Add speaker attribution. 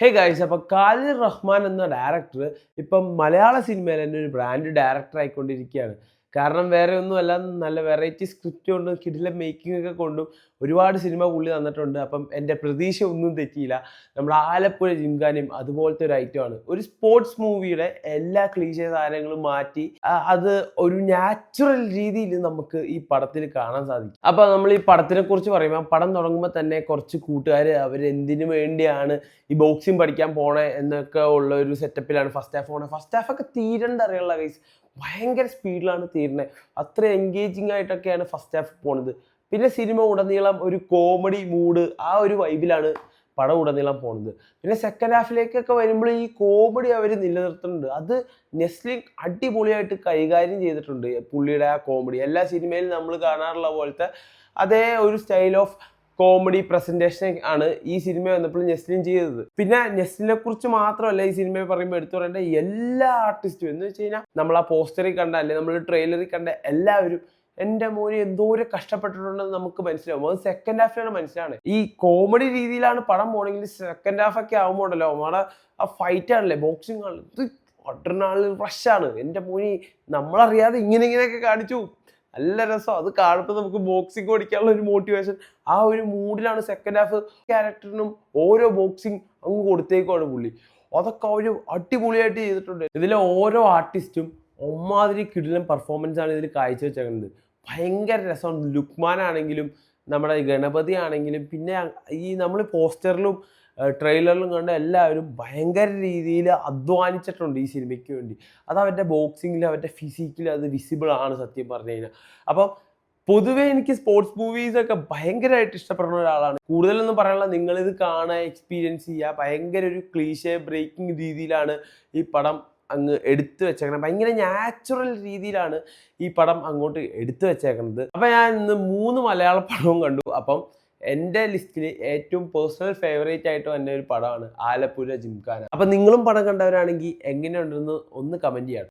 Speaker 1: Hey guys അപ്പോൾ ഖാലിദ് റഹ്മാൻ എന്ന director ഇപ്പം മലയാള സിനിമയിൽ തന്നെ ഒരു ബ്രാൻഡ് ഡയറക്ടർ ആയിക്കൊണ്ടിരിക്കുകയാണ്. കാരണം വേറെ ഒന്നുമല്ല നല്ല വെറൈറ്റി സ്ക്രിപ്റ്റ് കൊണ്ടും കിടിലം മേക്കിംഗ് ഒക്കെ കൊണ്ടും ഒരുപാട് സിനിമ പുള്ളി തന്നിട്ടുണ്ട്. അപ്പം എന്റെ പ്രതീക്ഷ ഒന്നും തെറ്റിയില്ല. നമ്മുടെ ആലപ്പുഴ ജിംഖാനയും അതുപോലത്തെ ഒരു ഐറ്റമാണ് ഒരു സ്പോർട്സ് മൂവിയുടെ എല്ലാ ക്ലീശ താരങ്ങളും മാറ്റി അത് ഒരു നാച്ചുറൽ രീതിയിൽ നമുക്ക് ഈ പടത്തിൽ കാണാൻ സാധിക്കും. അപ്പോൾ നമ്മൾ ഈ പടത്തിനെ കുറിച്ച് പറയുമ്പോൾ പടം തുടങ്ങുമ്പോൾ തന്നെ കുറച്ച് കൂട്ടുകാർ അവർ എന്തിനു വേണ്ടിയാണ് ഈ ബോക്സിങ് പഠിക്കാൻ പോണേ എന്നൊക്കെ ഉള്ള ഒരു സെറ്റപ്പിലാണ് ഫസ്റ്റ് ഹാഫ് പോണേ. ഫസ്റ്റ് ഹാഫ് ഒക്കെ തീരണ്ട അറിയുള്ള ഗൈസ് ഭയങ്കര സ്പീഡിലാണ് തീരുന്നത് അത്ര എൻഗേജിങ് ആയിട്ടൊക്കെയാണ് ഫസ്റ്റ് ഹാഫ് പോണത്. പിന്നെ സിനിമ ഉടനീളം ഒരു കോമഡി മൂഡ് ആ ഒരു വൈബിലാണ് പടം ഉടനീളം പോണത്. പിന്നെ സെക്കൻഡ് ഹാഫിലേക്കൊക്കെ വരുമ്പോൾ ഈ കോമഡി അവർ നിലനിർത്തുന്നുണ്ട്. അത് നെസ്ലിൻ അടിപൊളിയായിട്ട് കൈകാര്യം ചെയ്തിട്ടുണ്ട് പുള്ളിയുടെ ആ കോമഡി എല്ലാ സിനിമയിലും നമ്മൾ കാണാറുള്ള പോലത്തെ അതേ ഒരു സ്റ്റൈൽ ഓഫ് കോമഡി പ്രസന്റേഷൻ ആണ് ഈ സിനിമ വന്നപ്പോൾ നെസ്ലിൻ ചെയ്തത്. പിന്നെ നെസ്ലിനെ കുറിച്ച് മാത്രമല്ല ഈ സിനിമയെ പറയുമ്പോൾ എടുത്തു പറയേണ്ട എല്ലാ ആർട്ടിസ്റ്റും എന്ന് വെച്ച് കഴിഞ്ഞാൽ നമ്മൾ ആ പോസ്റ്ററിൽ കണ്ട അല്ലെ നമ്മൾ ട്രെയിലറിൽ കണ്ട എല്ലാവരും എന്റെ മോനെ എന്തോരം കഷ്ടപ്പെട്ടിട്ടുണ്ടെന്ന് നമുക്ക് മനസ്സിലാവും. അത് സെക്കൻഡ് ഹാഫിലാണ് മനസ്സിലാണ് ഈ കോമഡി രീതിയിലാണ് പടം പോണെങ്കിൽ സെക്കൻഡ് ഹാഫ് ഒക്കെ ആകുമ്പോൾ ഉണ്ടല്ലോ. നമ്മുടെ ആ ഫൈറ്റ് ആണല്ലേ ബോക്സിംഗ് ആണ് ഇത് ഒട്ടനാൾ റഷാണ് എന്റെ മോനി നമ്മളറിയാതെ ഇങ്ങനെ ഇങ്ങനെയൊക്കെ കാണിച്ചു. നല്ല രസം. അത് കാണുമ്പോൾ നമുക്ക് ബോക്സിംഗ് ഓടിക്കാനുള്ള ഒരു മോട്ടിവേഷൻ ആ ഒരു മൂഡിലാണ് സെക്കൻഡ് ഹാഫ് ക്യാരക്ടറിനും ഓരോ ബോക്സിംഗ് അങ്ങ് കൊടുത്തേക്കുവാണ് പുള്ളി. അതൊക്കെ അവർ അടിപൊളിയായിട്ട് ചെയ്തിട്ടുണ്ട്. ഇതിലെ ഓരോ ആർട്ടിസ്റ്റും ഒമാതിരി കിടിലൻ പെർഫോമൻസ് ആണ് ഇതിൽ കാഴ്ചവെച്ചേക്കുന്നത്. ഭയങ്കര രസമാണ് ലുക്മാൻ ആണെങ്കിലും നമ്മുടെ ഗണപതി ആണെങ്കിലും പിന്നെ ഈ നമ്മൾ പോസ്റ്ററിലും ട്രെയിലറിലും കണ്ട എല്ലാവരും ഭയങ്കര രീതിയിൽ അധ്വാനിച്ചിട്ടുണ്ട് ഈ സിനിമയ്ക്ക് വേണ്ടി. അത് അവരുടെ ബോക്സിങ്ങിൽ അവരുടെ ഫിസിക്കിൽ അത് വിസിബിൾ ആണ് സത്യം പറഞ്ഞു കഴിഞ്ഞാൽ. അപ്പം പൊതുവേ എനിക്ക് സ്പോർട്സ് മൂവീസ് ഒക്കെ ഭയങ്കരമായിട്ട് ഇഷ്ടപ്പെടുന്ന ഒരാളാണ്. കൂടുതലൊന്നും പറയാനുള്ള നിങ്ങളിത് കാണുക എക്സ്പീരിയൻസ് ചെയ്യുക. ഭയങ്കര ഒരു ക്ലീഷേ ബ്രേക്കിംഗ് രീതിയിലാണ് ഈ പടം അങ്ങ് എടുത്തു വെച്ചേക്കണം ഭയങ്കര നാച്ചുറൽ രീതിയിലാണ് ഈ പടം അങ്ങോട്ട് എടുത്തു വെച്ചേക്കുന്നത് അപ്പം ഞാൻ ഇന്ന് മൂന്ന് മലയാള പടവും കണ്ടു. അപ്പം എന്റെ ലിസ്റ്റിൽ ഏറ്റവും പേഴ്സണൽ ഫേവറേറ്റ് ആയിട്ട് വന്ന ഒരു പടമാണ് ആലപ്പുഴ ജിംഖാന. അപ്പം നിങ്ങളും പടം കണ്ടവരാണെങ്കിൽ എങ്ങനെയുണ്ടെന്ന് ഒന്ന് കമന്റ് ചെയ്യണം.